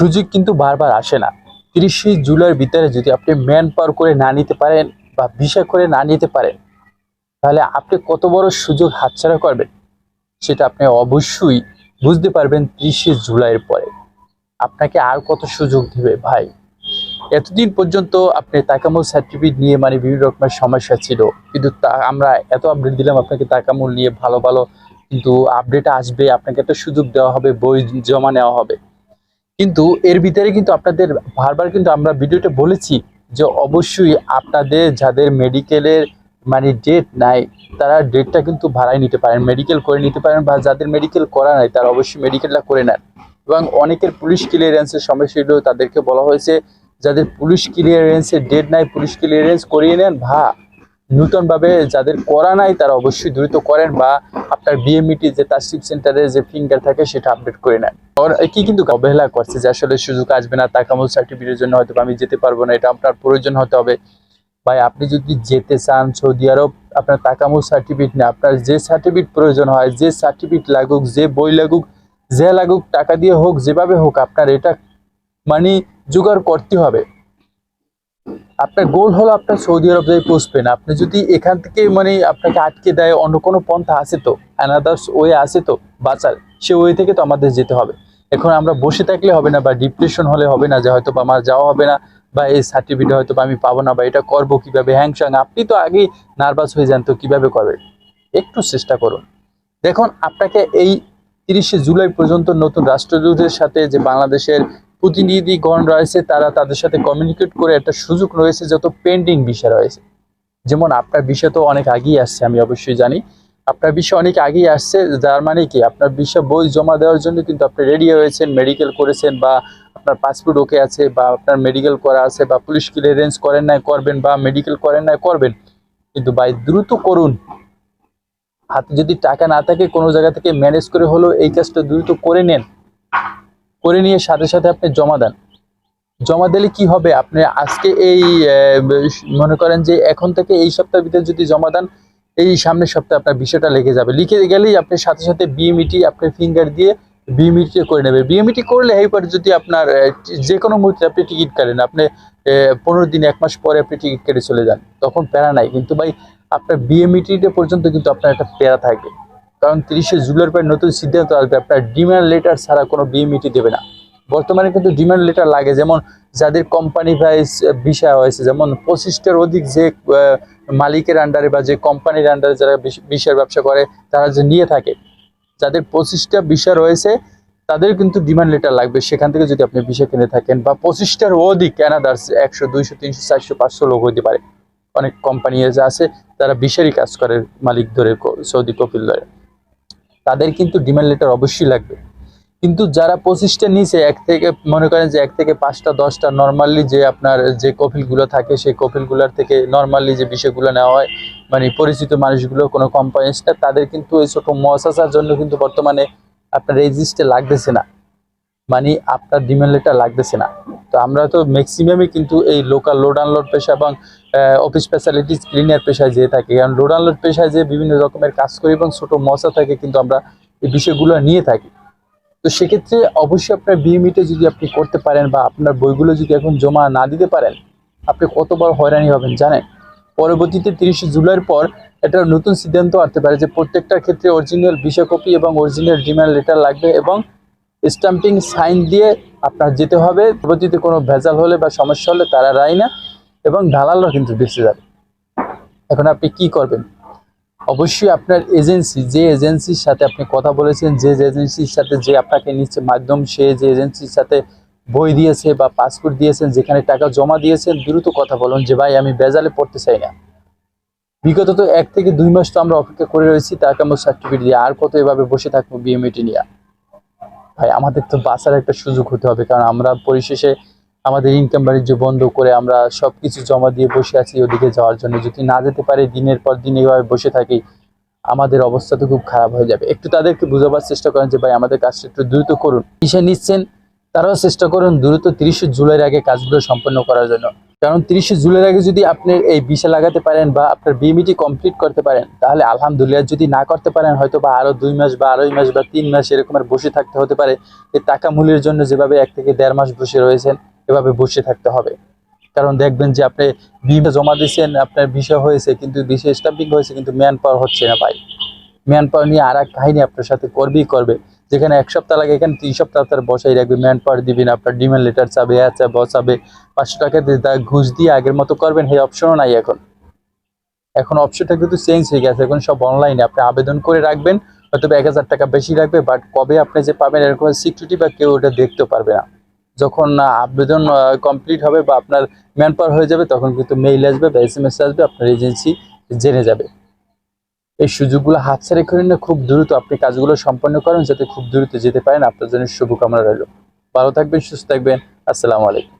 সুযোগ কিন্তু বারবার আসে না। তিরিশে জুলাইয়ের ভিতরে যদি আপনি ম্যান পাওয়ার করে না নিতে পারেন বা ভিসা করে না নিতে পারেন, তাহলে আপনি কত বড় সুযোগ হাতছাড়া করবেন? সেটা আপনি অবশ্যই বুঝতে পারবেন তিরিশে জুলাইয়ের পরে। আপনাকে আর কত সুযোগ দেবে ভাই? এতদিন পর্যন্ত আপনি তাকামুল সার্টিফিকেট নিয়ে মানে বিভিন্ন রকমের সমস্যা ছিল, কিন্তু তা আমরা এত আপডেট দিলাম, আপনাকে তাকামুল নিয়ে ভালো ভালো কিন্তু আপডেট আসবে, আপনাকে একটা সুযোগ দেওয়া হবে, বই জমা নেওয়া হবে। কিন্তু এর ভিতরে কিন্তু আপনাদের বারবার কিন্তু আমরা ভিডিওতে বলেছি যে অবশ্যই আপনাদের যাদের মেডিকেলের মানে ডেট নাই, তারা ডেটটা কিন্তু ভাড়ায় নিতে পারেন মেডিকেল করে নিতে পারেন বা যাদের মেডিকেল করা নাই, তারা অবশ্যই মেডিকেলটা করে নেন। এবং অনেকের পুলিশ ক্লিয়ারেন্সের সমস্যা ছিল তাদেরকে বলা হয়েছে, যাদের পুলিশ ক্লিয়ারেন্সের ডেট নাই পুলিশ ক্লিয়ারেন্স করিয়ে নেন, বা নূতনভাবে যাদের করা নাই, তারা অবশ্যই দ্রুত করেন বা আপনার বিএমইটি যে তাসিফ সেন্টারে যে ফিঙ্গার থাকে, সেটা আপডেট করে নেন। কি কিন্তু অবহেলা করছে যে আসলে সুযোগ আসবে না, তাকামুল সার্টিফিকেটের জন্য হয়তো আমি যেতে পারব না, এটা আপনার প্রয়োজন হতে হবে। ভাই, আপনি যদি যেতে চান সৌদি আরব, আপনার তাকামুল সার্টিফিকেট না আপনার যে সার্টিফিকেট প্রয়োজন হয়, যে সার্টিফিকেট লাগুক, যে বই লাগুক, যে লাগুক, টাকা দিয়ে হোক, যেভাবে হোক, আপনার এটা মানে জোগাড় করতে হবে। আপনার গোল হলো আপনার সৌদি আরব যাই পৌঁছবেন আপনি যদি এখান থেকে মানে আপনাকে আটকে দেয়, অন্য কোনো পন্থা আছে তো? অ্যানাদার্স ওয়ে আছে তো? বাঁচার। সে ওয়ে থেকে তো আমাদের যেতে হবে। এখন আমরা বসে থাকলে হবে না বা ডিপ্রেশন হলে হবে না যে হয়তো বা আমার যাওয়া হবে না বা এই সার্টিফিকেট হয়তো বা আমি পাবো না বা এটা করব কীভাবে? হ্যাংসাং আপনি তো আগেই নার্ভাস হয়ে যান তো কীভাবে করবেন? একটু চেষ্টা করুন। দেখুন, আপনাকে এই তিরিশে জুলাই পর্যন্ত নতুন রাষ্ট্রদূতের সাথে যে বাংলাদেশের প্রতিনিধিগণ রয়েছে, তারা তাদের সাথে কমিউনিকেট করে একটা সুযোগ রয়েছে যত পেন্ডিং বিষয় রয়েছে। যেমন আপনার বিষয় তো অনেক আগেই আসছে, আমি অবশ্যই জানি। আপনার বিষয় অনেক আগেই আসছে, যার মানে কি? আপনার বিষয় বই জমা দেওয়ার জন্য কিন্তু আপনি রেডি হয়েছেন মেডিকেল করেছেন বা আপনার পাসপোর্ট ওকে আছে বা আপনার মেডিকেল করা আছে বা পুলিশ ক্লিয়ারেন্স করেন নাই, করবেন বা মেডিকেল করেন নাই, করবেন। কিন্তু ভাই, দ্রুত করুন। হাতে যদি টাকা না থাকে, কোনো জায়গা থেকে ম্যানেজ করে হলেও এই কাজটা দ্রুত করে নেন। করে নিয়ে সাথে সাথে আপনি জমা দেন। জমা দিলে কি হবে? আপনি আজকে এই মনে করেন যে এখন থেকে এই সপ্তাহের ভিতরে যদি জমা দেন, এই সামনের সপ্তাহে আপনার বিষয়টা লেগে যাবে। লিখে গেলেই আপনি সাথে সাথে বিএমইটি আপনি ফিঙ্গার দিয়ে বিএমইটি করে নেবে বিএমইটি করলে এইবার যদি আপনার যে কোনো মুহূর্তে আপনি টিকিট কাটেন, আপনি পনেরো দিন, এক মাস পরে আপনি টিকিট কেটে চলে যান। তখন প্যারা নাই। কিন্তু ভাই, আপনার বিএমইটিটা পর্যন্ত কিন্তু আপনার একটা প্যারা থাকবে কারণ তিরিশে জুলাইয়ের পর নতুন সিদ্ধান্ত আসবে। আপনার ডিমান্ড লেটার ছাড়া কোনো বিএমইটি দেবে না। বর্তমানে কিন্তু ডিমান্ড লেটার লাগে। যেমন যাদের কোম্পানি ভাইস বিষয় হয়েছে, যেমন পঁচিশটার অধিক যে মালিকের আন্ডারে বা যে কোম্পানির আন্ডারে যারা বিষয়ের ব্যবসা করে, তারা যে নিয়ে থাকে, যাদের পঁচিশটা বিষয় রয়েছে, তাদের কিন্তু ডিমান্ড লেটার লাগবে। সেখান থেকে যদি আপনি বিষয় কিনে থাকেন বা পঁচিশটার অধিক অ্যানাদার্স একশো, দুইশো, তিনশো, চারশো, পাঁচশো লোক হতে পারে। অনেক কোম্পানি যে আছে, তারা বিষয়েরই কাজ করে মালিক ধরে সৌদি কপিল ধরে। তাদের কিন্তু ডিমান্ড লেটার অবশ্যই লাগবে। কিন্তু যারা পঁচিশটা নিচে এক থেকে, মনে করেন যে এক থেকে পাঁচটা, দশটা নর্মালি যে আপনার যে কপিলগুলো থাকে, সেই কপিলগুলোর থেকে নর্মালি যে বিষয়গুলো নেওয়া হয় মানে পরিচিত মানুষগুলো, কোনো কোম্পানিসটা তাদের কিন্তু এই ছোট মহাসাসার জন্য কিন্তু বর্তমানে আপনার রেজিস্টে লাগতেছে না। মানে আপনার ডিমান্ড লেটার লাগতেছে না। তো আমরা তো ম্যাক্সিমামই কিন্তু এই লোকাল লোড আনলোড পেশা এবং অফিস স্পেশালিটিস ক্লিনার পেশায় যেয়ে থাকি। কারণ লোড আনলোড পেশায় যে বিভিন্ন রকমের কাজ করি এবং ছোট মশা থাকে কিন্তু আমরা এই বিষয়গুলো নিয়ে থাকি। তো সেক্ষেত্রে অবশ্যই আপনার বিএমইটা যদি আপনি করতে পারেন বা আপনার বইগুলো যদি এখন জমা না দিতে পারেন, আপনি কতবার হয়রানি হবেন জানেন? পরবর্তীতে তিরিশে জুলাইয়ের পর একটা নতুন সিদ্ধান্ত আসতে পারে যে প্রত্যেকটার ক্ষেত্রে অরিজিনাল বিষয় কপি এবং অরিজিনাল ডিমান্ড লেটার লাগবে এবং স্টাম্পিং সাইন দিয়ে আপনার যেতে হবে পরবর্তীতে কোনো ভেজাল হলে বা সমস্যা হলে তারা রায় না এবং দালালরা কিন্তু বেঁচে যাবে। এখন আপনি কি করবেন? অবশ্যই আপনার এজেন্সি, যে এজেন্সির সাথে আপনি কথা বলেছেন, যে এজেন্সির সাথে যে আপনাকে নিচ্ছে মাধ্যম, সে যে এজেন্সির সাথে বই দিয়েছে বা পাসপোর্ট দিয়েছেন, যেখানে টাকা জমা দিয়েছেন, দ্রুত কথা বলুন যে, ভাই, আমি বেজালে পড়তে চাই না। বিগত তো এক থেকে দুই মাস তো আমরা অপেক্ষা করে রয়েছি, তাকে আমার সার্টিফিকেট দিয়ে আর কত এভাবে বসে থাকব বিএমএটি নিয়ে। ভাই, আমাদের তো বাঁচার একটা সুযোগ হতে হবে, কারণ আমরা পরিশেষে আমাদের ইনকাম বাণিজ্য বন্ধ করে আমরা সবকিছু জমা দিয়ে বসে আছি ওদিকে যাওয়ার জন্য। যদি না যেতে পারে, দিনের পর দিন এইভাবে বসে থাকি, আমাদের অবস্থা তো খুব খারাপ হয়ে যাবে। একটু তাদেরকে বোঝাবার চেষ্টা করেন যে, ভাই, আমাদের কাজটা একটু দ্রুত করুন। কিসে নিচ্ছেন, তারাও চেষ্টা করুন দ্রুত তিরিশে জুলাইয়ের আগে কাজগুলো সম্পন্ন করার জন্য। কারণ তিরিশে জুলাইয়ের আগে যদি আপনি এই বিষে লাগাতে পারেন বা আপনার বিএমিটি কমপ্লিট করতে পারেন, তাহলে আলহামদুলিল্লাহ যদি না করতে পারেন হয়তো বা আরও দুই মাস বা আড়াই মাস বা তিন মাস এরকমের বসে থাকতে হতে পারে। এই টাকা মূল্যের জন্য যেভাবে এক থেকে দেড় মাস বসে রয়েছেন, এভাবে বসে থাকতে হবে। কারণ দেখবেন যে আপনি বিমা জমা দিয়েছেন, আপনার বিষয় হয়েছে, কিন্তু বিষয় স্টাম্পিং হয়েছে, কিন্তু ম্যান পাওয়ার হচ্ছে না ভাই। ম্যান পাওয়ার নিয়ে আর এক কাহিনী আপনার সাথে করবেই করবে। যেখানে এক সপ্তাহ লাগে, এখানে তিন সপ্তাহ তার বসাই রাখবে, ম্যান পাওয়ার দিবেন আপনার ডিমান্ড লেটার চাবে হ্যাঁ চাবে বসাবে, পাঁচশো টাকা দিয়ে তা ঘুষ দিয়ে আগের মতো করবেন, সেই অপশনও নাই এখন। এখন অপশনটা কিন্তু চেঞ্জ হয়ে গেছে, এখন সব অনলাইনে আপনি আবেদন করে রাখবেন হয়তো এক হাজার টাকা বেশি লাগবে বাট কবে আপনি যে পাবেন, এরকম সিকিউরিটি বা কেউ ওটা দেখতেও পারবে না। যখন আবেদন কমপ্লিট হবে বা আপনার ম্যান পাওয়ার হয়ে যাবে, তখন কিন্তু মেইল আসবে বা এস এম এস আসবে, আপনার এজেন্সি জেনে যাবে। এই সুযোগগুলো হাতছাড়া করেন না খুব দ্রুত আপনি কাজগুলো সম্পন্ন করেন যাতে খুব দ্রুত যেতে পারেন। আপনার জন্য শুভকামনা রইল। ভালো থাকবেন, সুস্থ থাকবেন। আসসালামু আলাইকুম।